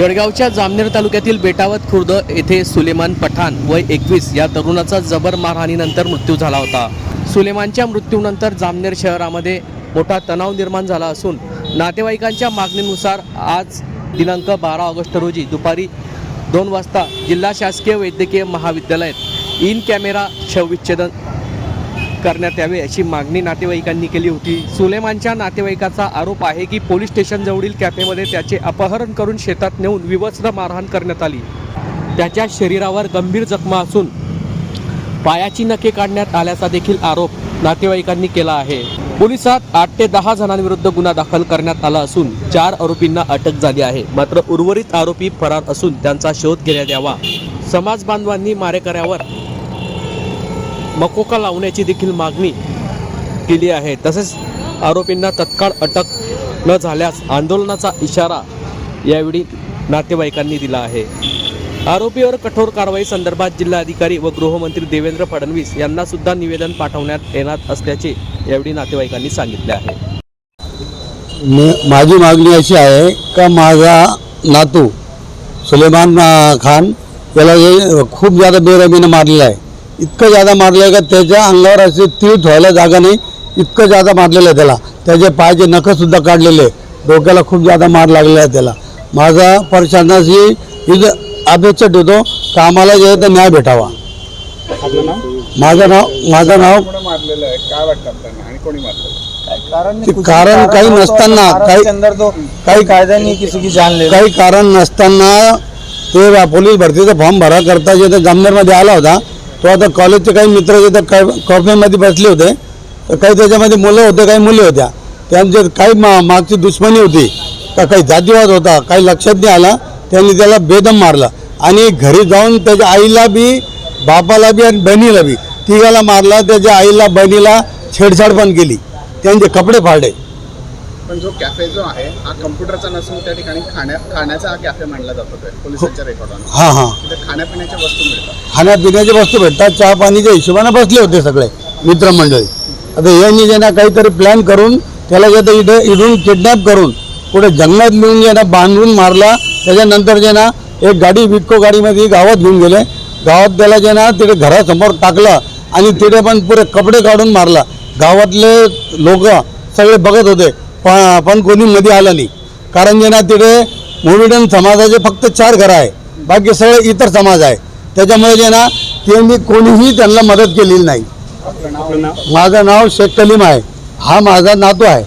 जळगावच्या जामनेर तालुक्यातील बेटावत खुर्द येथे सुलेमान पठाण वय एकवीस या तरुणाचा जबर मारहाणीनंतर मृत्यू झाला होता. सुलेमानच्या मृत्यूनंतर जामनेर शहरामध्ये मोठा तणाव निर्माण झाला असून नातेवाईकांच्या मागणीनुसार आज दिनांक बारा ऑगस्ट रोजी दुपारी दोन वाजता जिल्हा शासकीय वैद्यकीय महाविद्यालयात इन कॅमेरा शवविच्छेदन करण्यात यावे अशी मागणी नातेवाईकांनी केली होती. सुलेमानच्या नातेवाईकाचा आरोप आहे की पोलीस स्टेशनजवळील कॅफेमध्ये त्याचे अपहरण करून शेतात नेऊन विवस्त्र मारहाण करण्यात आली. त्याच्या शरीरावर गंभीर जखमा असून पायाची नखे काढण्यात आल्याचा देखील आरोप नातेवाईकांनी केला आहे. पोलिसात आठ ते दहा जणांविरुद्ध गुन्हा दाखल करण्यात आला असून चार आरोपींना अटक झाली आहे. मात्र उर्वरित आरोपी फरार असून त्यांचा शोध घेण्यात यावा. समाज बांधवांनी मारेकऱ्यावर मकोका लावण्याची देखील मागणी केली आहे. तसेच आरोपींना तत्काळ अटक न झाल्यास आंदोलनाचा इशारा यावेळी नातेवाईकांनी दिला आहे. आरोपीवर कठोर कारवाई संदर्भात जिल्हाधिकारी व गृहमंत्री देवेंद्र फडणवीस यांना सुद्धा निवेदन पाठवण्यात येणार असल्याचे यावेळी नातेवाईकांनी सांगितले आहे. माझी मागणी अशी आहे का माझा नातू सुलेमान खान याला हे खूप जादा बेरमीनं मारलेला आहे. इतकं जादा मारलं आहे का त्याच्या अंगावर असे तीळ ठेवायला जागा नाही. इतकं जादा मारलेलं आहे त्याला. त्याचे पायाचे नखंसुद्धा काढलेले आहे. डोक्याला खूप जादा मार लागलेला आहे त्याला. माझा प्रशासनाशी ही अपेक्षा ठेवतो का आम्हाला जे आहे ते न्याय भेटावा माझं नाव माझं नाव मारलेलं आहे? काय वाटतं आपल्याला? आणि कोणी मारलेलं कारण काही नसताना काही काही कायदा नहीं किसी। काही कारण नसताना ते पोलीस भरतीचा फॉर्म भरा करता जे जामनेरमध्ये आला होता. तो आता कॉलेजचे काही मित्र जिथं क कॉफीमध्ये बसले होते तर काही त्याच्यामध्ये मुलं होते काही मुली होत्या. त्यांचे काही मा मागची दुश्मनी होती का काही जातीवाद होता काही लक्षात नाही आला त्यांनी त्याला बेदम मारला. आणि घरी जाऊन त्याच्या आईला बी बापाला बी आणि बहिणीला बी तिघाला मारला त्याच्या आईला बहिणीला छेडछाड पण केली. त्यांचे कपडे फाडले. पण जो कॅफे जो आहे हा कम्प्युटरचा नसून त्या ठिकाणी खाण्या खाण्याचा हा कॅफे मानला जातो ते पोलिसांच्या रेकॉर्डवर हां हां. तिथे खाण्यापिण्याच्या वस्तू मिळतात. खाण्यापिण्याची वस्तू भेटतात चहा पाणीच्या हिशोबाने बसले होते सगळे मित्रमंडळी. आता यांनी जे ना काहीतरी प्लॅन करून त्याला जे आता इथे इथून किडनॅप करून पुढे जंगलात नेऊन जे ना बांधून मारला त्याच्यानंतर जे ना एक गाडी विको गाडीमध्ये गावात घेऊन गेले. गावात त्याला जे ना तिथे घरासमोर टाकलं आणि तिथे पण पुरे कपडे काढून मारला. गावातले लोक सगळे बघत होते प- पण कोणी मध्ये आलं नाही. कारण जे ना तिथे मोविडन समाजाचे फक्त चार घरं आहे. बाकी सगळे इतर समाज आहे. त्याच्यामुळे जे ना ते मी कोणीही त्यांना मदत केलेली नाही. माझं नाव शेख कलीम आहे. हा माझा नातू आहे.